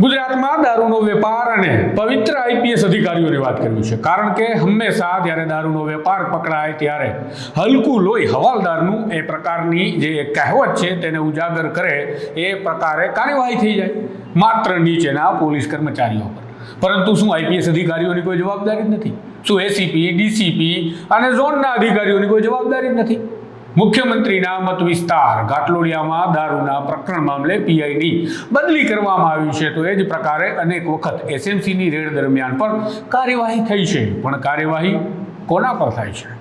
ગુજરાતમાં દારૂનો વેપાર અને પવિત્ર આઈપીએસ અધિકારીઓની વાત કરવી છે. કારણ કે હંમેશા જ્યારે દારૂનો વેપાર પકડાય ત્યારે હલકું લોહી હવાલદારનું એ પ્રકારની જે કહેવત છે તેને ઉજાગર કરે એ પ્રકારે કાર્યવાહી થઈ જાય. માત્ર નીચેના પોલીસ કર્મચારીઓ પર. પરંતુ શું આઈપીએસ અધિકારીઓની કોઈ જવાબદારી જ નથી? શું એસીપી, ડીસીપી અને ઝોનના અધિકારીઓની કોઈ જવાબદારી જ નથી? મુખ્યમંત્રીના મત વિસ્તાર ઘાટલોડિયામાં દારૂના પ્રકરણ મામલે પીઆઈની બદલી કરવામાં આવી છે. તો એ જ પ્રકારે અનેક વખત એસએમસીની રેડ દરમિયાન પણ કાર્યવાહી થઈ છે. પણ કાર્યવાહી કોના પર થાય છે?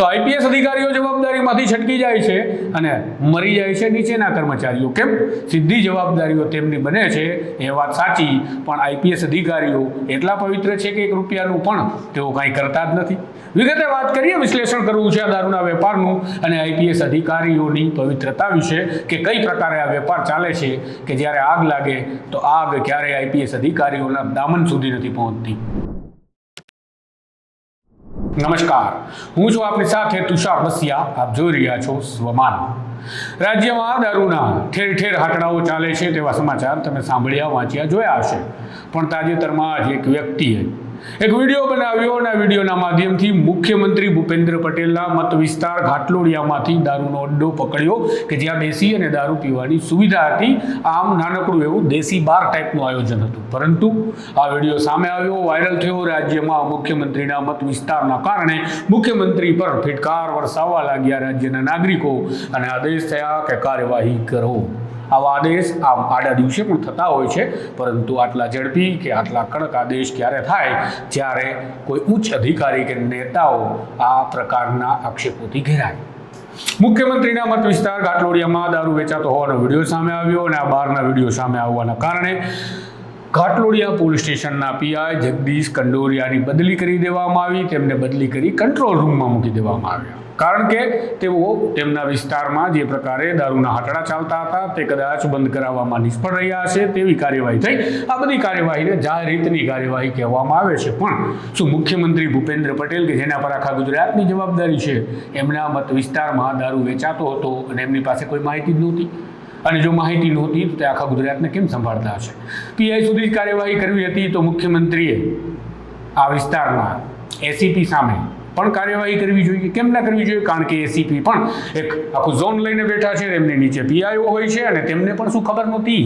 તો આઈપીએસ અધિકારીઓ જવાબદારીમાંથી છટકી જાય છે અને મરી જાય છે નીચેના કર્મચારીઓ. કેમ? સીધી જવાબદારીઓ તેમની બને છે, એ વાત સાચી, પણ આઈપીએસ અધિકારીઓ એટલા પવિત્ર છે કે એક રૂપિયાનું પણ તેઓ કાંઈ કરતા જ નથી. વિગતે વાત કરીએ, વિશ્લેષણ કરવું છે આ દારૂના વેપારનું અને આઈપીએસ અધિકારીઓની પવિત્રતા વિશે કે કઈ પ્રકારે આ વેપાર ચાલે છે કે જ્યારે આગ લાગે તો આગ ક્યારેય આઈપીએસ અધિકારીઓના દામન સુધી નથી પહોંચતી. નમસ્કાર. હું છું આપની સાથે તુષાર બસિયા આપ જોઈ રહ્યા છો સ્વમાન. રાજ્યમાં દારૂના ઠેર ઠેર હાટડાઓ ચાલે છે તેવા સમાચાર તમે સાંભળ્યા, વાંચ્યા, જોયા હશે. પણ તાજેતરમાં જ એક વ્યક્તિએ એક વીડિયો બનાવ્યો અને આ વિડીયોના માધ્યમથી મુખ્યમંત્રી ભૂપેન્દ્ર પટેલના મત વિસ્તાર ઘાટલોડિયામાંથી દારૂનો અડ્ડો પકડ્યો કે જ્યાં બેસી અને દારૂ પીવાની સુવિધા હતી. આમ નાનકડું એવું દેશી બાર ટાઈપનું આયોજન હતું. પરંતુ આ વીડિયો સામે આવ્યો, વાયરલ થયો. રાજ્યમાં મુખ્યમંત્રીના મત વિસ્તારના કારણે મુખ્યમંત્રી પર ફિટકાર વરસાવવા લાગ્યા રાજ્યના નાગરિકો. અને આદેશ થયા કે કાર્યવાહી કરો. આવા આદેશ આમ આડા દિવસે પણ થતા હોય છે, પરંતુ આટલા ઝડપી કે આટલા કડક આદેશ ક્યારે થાય? જ્યારે કોઈ ઉચ્ચ અધિકારી કે નેતાઓ આ પ્રકારના આક્ષેપોથી ઘેરાય. મુખ્યમંત્રીના મત વિસ્તાર ઘાટલોડિયામાં દારૂ વેચાતો હોવાનો વીડિયો સામે આવ્યો અને આ બહારના વીડિયો સામે આવવાના કારણે ઘાટલોડિયા પોલીસ સ્ટેશનના પીઆઈ જગદીશ કંડોરિયાની બદલી કરી દેવામાં આવી. તેમને બદલી કરી કંટ્રોલ રૂમમાં મૂકી દેવામાં આવ્યા. કારણ કે તેઓ તેમના વિસ્તારમાં જે પ્રકારે દારૂના હાટડા ચાલતા હતા, તે કદાચ બંધ કરાવવામાં નિષ્ફળ રહ્યા હશે તેવી કાર્યવાહી થઈ. આ બધી કાર્યવાહીને જાહેર હિતની કાર્યવાહી કહેવામાં આવે છે. પણ શું મુખ્યમંત્રી ભૂપેન્દ્ર પટેલ કે જેના પર આખા ગુજરાતની જવાબદારી છે, એમના મત વિસ્તારમાં દારૂ વેચાતો હતો અને એમની પાસે કોઈ માહિતી જ નહોતી? અને જો માહિતી નહોતી, તો તે આખા ગુજરાતને કેમ સંભાળતા હશે? પીઆઈ સુધી જ કાર્યવાહી કરવી હતી તો મુખ્યમંત્રીએ આ વિસ્તારમાં એસીપી સામે પણ કાર્યવાહી કરવી જોઈએ. કેમ ના કરવી જોઈએ? કારણ કે એસીપી પણ એક આખું ઝોન લઈને બેઠા છે એમની નીચે પીઆઈઓ હોય છે અને તેમને પણ શું ખબર નહોતી?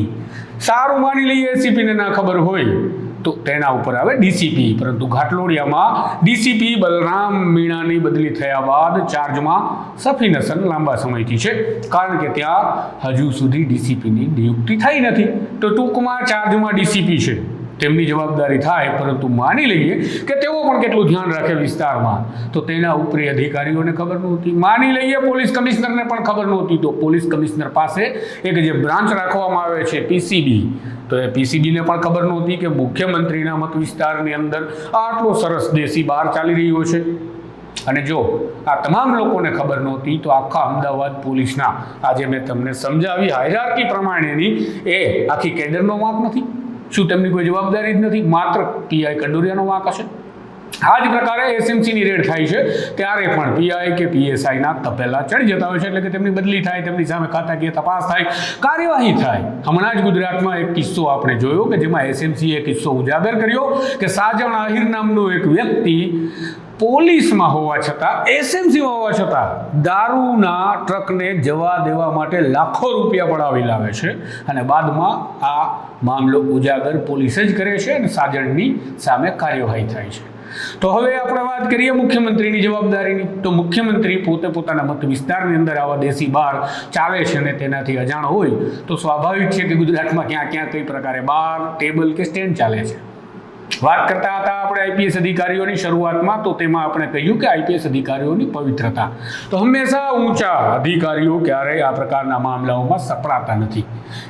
સારું માની લઈએ એસીપીને ના ખબર હોય. તો તેના ઉપર આવે ડીસીપી. પરંતુ ઘાટલોડિયામાં ડીસીપી બલરામ મીણાની બદલી થયા બાદ ચાર્જમાં સફીનસન લાંબા સમયથી છે. કારણ કે ત્યાં હજુ સુધી ડીસીપીની નિયુક્તિ થઈ નથી. તો ટૂંકમાં ચાર્જમાં ડીસીપી છે. તેમની જવાબદારી થાય, પરંતુ માની લઈએ કે તેઓ પણ કેટલું ધ્યાન રાખે વિસ્તારમાં. તો તેના ઉપરી અધિકારીઓને ખબર નહોતી. માની લઈએ પોલીસ કમિશનરને પણ ખબર નહોતી. તો પોલીસ કમિશનર પાસે એક જે બ્રાન્ચ રાખવામાં આવે છે, પીસીબી. તો એ પીસીબીને પણ ખબર નહોતી કે મુખ્યમંત્રીના મત વિસ્તારની અંદર આટલો સરસ દેશી બહાર ચાલી રહ્યો છે. અને જો આ તમામ લોકોને ખબર નહોતી, તો આખા અમદાવાદ પોલીસના આજે મેં તમને સમજાવી હાયરાર્કી પ્રમાણેની એ આખી કેડરનો વાંક નથી. શું તેમની કોઈ જવાબદારી જ નથી? માત્ર પીઆઈ કંડોરિયાનો વાંક હશે. આ જ પ્રકારે એસએમસીની રેડ થાય છે ત્યારે પણ પીઆઈ કે પીએસઆઈના તપેલા ચડી જતા હોય છે એટલે કે તેમની બદલી થાય, તેમની સામે ખાતાકીય તપાસ થાય, કાર્યવાહી થાય. હમણાં જ ગુજરાતમાં એક કિસ્સો આપણે જોયો કે જેમાં એસએમસીએ કિસ્સો ઉજાગર કર્યો કે સાજણ આહિર નામનો એક વ્યક્તિ પોલીસમાં હોવા છતાં એસએમસીમાં હોવા છતાં દારૂના ટ્રકને જવા દેવા માટે લાખો રૂપિયા પડાવી લાવે છે અને બાદમાં આ મામલો ઉજાગર પોલીસ જ કરે છે અને સાજણની સામે કાર્યવાહી થાય છે. તો હવે આપણે વાત કરીએ મુખ્યમંત્રીની જવાબદારીની. તો મુખ્યમંત્રી પોતે પોતાના મત વિસ્તારની અંદર આવા દેશી બાર ચાલે છે અને તેનાથી અજાણ હોય, તો સ્વાભાવિક છે કે ગુજરાતમાં ક્યાં ક્યાં કઈ પ્રકારે બાર ટેબલ કે સ્ટેન્ડ ચાલે છે. વાત કરતા હતા આપણે આઈપીએસ અધિકારીઓની શરૂઆતમાં, તો તેમાં આપણે કહ્યું કે આઈપીએસ અધિકારીઓની પવિત્રતા. તો હંમેશા ઊંચા અધિકારીઓ ક્યારેય આ પ્રકારના મામલાઓમાં સપડાતા નથી.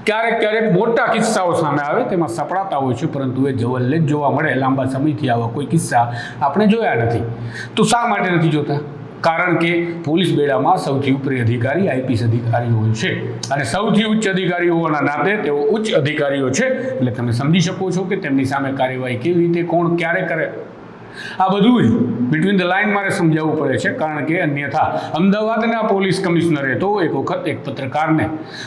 ક્યારેક ક્યારેક મોટા કિસ્સાઓ સામે આવે, તેમાં સપડાતા હોય છે, પરંતુ એ જવલ્લે જ જોવા મળે. લાંબા સમયથી આવા કોઈ કિસ્સા આપણે જોયા નથી. તો શા માટે નથી જોતા? કારણ કે પોલીસ બેડામાં સૌથી ઉપરી અધિકારી આઈપીએસ અધિકારીઓ હોય છે. અને સૌથી ઉચ્ચ અધિકારી હોવાના નાતે તેઓ ઉચ્ચ અધિકારીઓ છે. એટલે તમે સમજી શકો છો કે તેમની સામે કાર્યવાહી કેવી રીતે, કોણ ક્યારે કરે. આ બધું જ બિટવીન ધ લાઇન મારે સમજાવવું પડે છે, કારણ કે અન્યથા અમદાવાદના પોલીસ કમિશનરે તો એક વખત એક પત્રકારને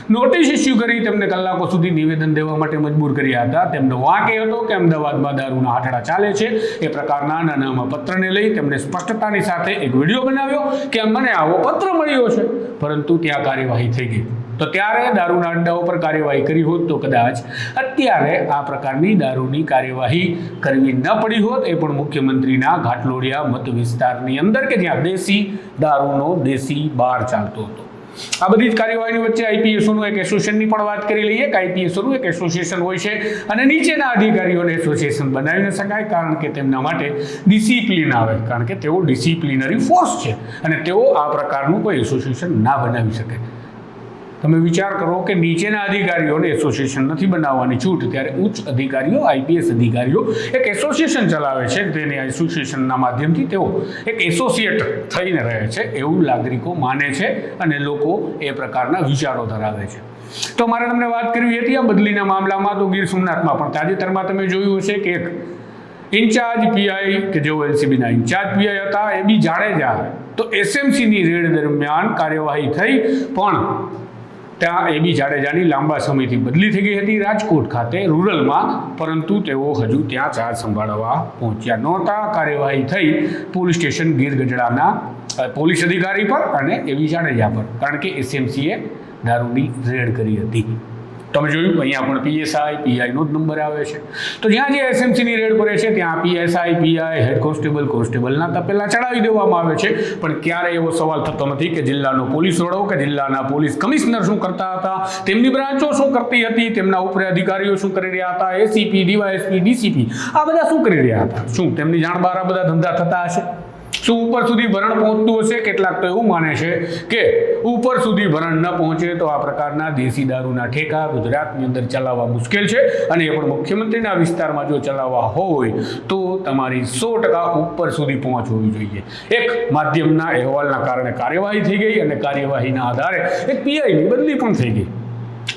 નોટિસ ઇસ્યુ કરી, તેમને કલાકો સુધી નિવેદન દેવા માટે મજબૂર કર્યા હતા. તેમનો વાંક એ હતો કે અમદાવાદમાં દારૂના હાટડા ચાલે છે. એ પ્રકારના નાનામાં પત્રને લઈ તેમણે સ્પષ્ટતાની સાથે એક વીડિયો બનાવ્યો કે મને આવો પત્ર મળ્યો છે. પરંતુ ત્યાં કાર્યવાહી થઈ ગઈ. તો ત્યારે દારૂના અડ્ડાઓ પર કાર્યવાહી કરી હોત તો કદાચ અત્યારે આ પ્રકારની દારૂની કાર્યવાહી કરવી ન પડી હોત. એ પણ મુખ્યમંત્રીના ઘાટલોડિયા મત વિસ્તારની અંદર કે જ્યાં દેશી દારૂનો દેશી બાર ચાલતો હતો. આ બધી જ કાર્યવાહીની વચ્ચે આઈપીએસઓનું એક એસોસિએશનની પણ વાત કરી લઈએ કે આઈપીએસઓનું એક એસોસિએશન હોય છે અને નીચેના અધિકારીઓને એસોસિએશન બનાવી ન શકાય કારણ કે તેમના માટે ડિસિપ્લિન આવે, કારણ કે તેઓ ડિસિપ્લિનરી ફોર્સ છે અને તેઓ આ પ્રકારનું કોઈ એસોસિએશન ના બનાવી શકે. તમે વિચાર કરો કે નીચેના અધિકારીઓને એસોસિએશન નથી બનાવવાની છૂટ ત્યારે ઉચ્ચ અધિકારીઓ આઈપીએસ અધિકારીઓ એક એસોસિએશન ચલાવે છે. તેને એસોસિએશનના માધ્યમથી તેઓ એક એસોસિએટ થઈને રહે છે. એવું નાગરિકો માને છે અને લોકો એ પ્રકારના વિચારો ધરાવે છે. તો મારે તમને વાત કરવી હતી આ બદલીના મામલામાં, તો ગીર સોમનાથમાં પણ. તાજેતરમાં તમે જોયું હશે કે એક ઇન્ચાર્જ પીઆઈ કે જેઓ એલસીબીના ઇન્ચાર્જ પીઆઈ હતા, એ બી જાડેજા. તો એસએમસીની રેડ દરમિયાન કાર્યવાહી થઈ, પણ ત્યાં એબી જાડેજાની લાંબા સમયથી બદલી થઈ ગઈ હતી રાજકોટ ખાતે રૂરલમાં, પરંતુ તેઓ હજુ ત્યાં ચાર્જ સંભાળવા પહોંચ્યા નહોતા. કાર્યવાહી થઈ પોલીસ સ્ટેશન ગીર ગઢડાના પોલીસ અધિકારી પર અને એબી જાડેજા પર, કારણ કે એસએમસીએ દારૂની રેડ કરી હતી. તમે જોયું? અહીંયા પણ પીએસઆઈ પીઆઈનો જ નંબર આવે છે. તો જ્યાં જે એસએમસીની રેડ પડે છે, ત્યાં પીએસઆઈ પીઆઈ હેડ કોન્સ્ટેબલ કોન્સ્ટેબલના તપેલા ચડાવી દેવામાં આવે છે. પણ ક્યારે એવો સવાલ થતો નથી કે જિલ્લાનો પોલીસ વડો કે જિલ્લાના પોલીસ કમિશનર શું કરતા હતા? તેમની બ્રાન્ચો શું કરતી હતી? તેમના ઉપર અધિકારીઓ શું કરી રહ્યા હતા? એસીપી ડીવાયએસપી ડીસીપી આ બધા શું કરી રહ્યા હતા? શું તેમની જાણ બહાર આ બધા ધંધા થતા હશે? શું ઉપર સુધી ભરણ પહોંચતું હશે? કેટલાક તો એવું માને છે કે ઉપર સુધી ભરણ ન પહોંચે તો આ પ્રકારના દેશી દારૂના ઠેકા ગુજરાતની અંદર ચલાવવા મુશ્કેલ છે. અને એ પણ મુખ્યમંત્રીના વિસ્તારમાં જો ચલાવવા હોય તો તમારી સો ટકા ઉપર સુધી પહોંચ હોવી જોઈએ. એક માધ્યમના અહેવાલના કારણે કાર્યવાહી થઈ ગઈ અને કાર્યવાહીના આધારે એક પીઆઈની બદલી પણ થઈ ગઈ.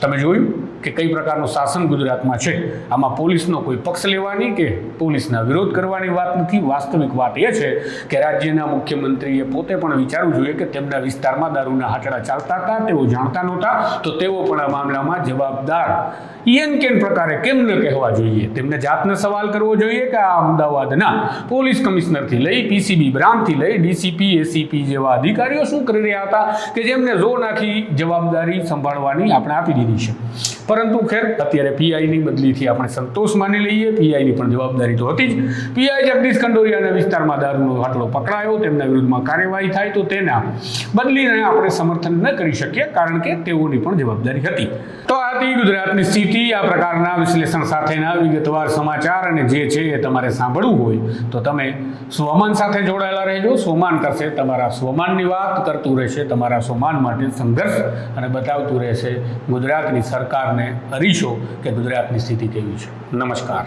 તમે જોયું? કે કઈ પ્રકારનું શાસન ગુજરાતમાં છે? આમાં પોલીસનો કોઈ પક્ષ લેવાની કે પોલીસના વિરોધ કરવાની વાત નથી? વાસ્તવિક વાત એ છે કે રાજ્યના મુખ્યમંત્રીએ પોતે પણ વિચારવું જોઈએ કે તેમના વિસ્તારમાં દારૂના હાટડા ચાલતા હતા, તેઓ જાણતા નહોતા, તો તેઓ પણ આ મામલામાં જવાબદાર. ઈએન કેન પ્રકારે કેમ ન કહેવા જોઈએ? તેમને જાતને સવાલ કરવો જોઈએ કે આ અમદાવાદના પોલીસ કમિશનરથી લઈ, પીસીબી બ્રાન્ચથી લઈ, ડીસીપી, એસીપી જેવા અધિકારીઓ શું કરી રહ્યા હતા કે જેમને જો નાખી જવાબદારી સંભાળવાની આપણે આપી દીધી છે? પરંતુ ખેર, અત્યારે પીઆઈની બદલીથી આપણે સંતોષ માની લઈએ. પીઆઈની પણ જવાબદારી તો હતી જ. પીઆઈ જગદીશ કંડોરિયાના વિસ્તારમાં દારૂનો હાટલો પકડાયો, તેમના વિરુદ્ધમાં કાર્યવાહી થાય તો તેના બદલીને આપણે સમર્થન ન કરી શકીએ, કારણ કે તેઓની પણ જવાબદારી હતી. તો આ હતી ગુજરાતની સ્થિતિ આ પ્રકારના વિશ્લેષણ સાથેના વિગતવાર સમાચાર અને જે છે એ તમારે સાંભળવું હોય તો તમે સ્વમાન સાથે જોડાયેલા રહેજો. સ્વમાન કરશે તમારા સ્વમાનની વાત કરતું રહેશે, તમારા સ્વમાન માટે સંઘર્ષ અને બતાવતું રહેશે ગુજરાતની સરકારને અરીશો કે ગુજરાતની સ્થિતિ કેવી છે. નમસ્કાર.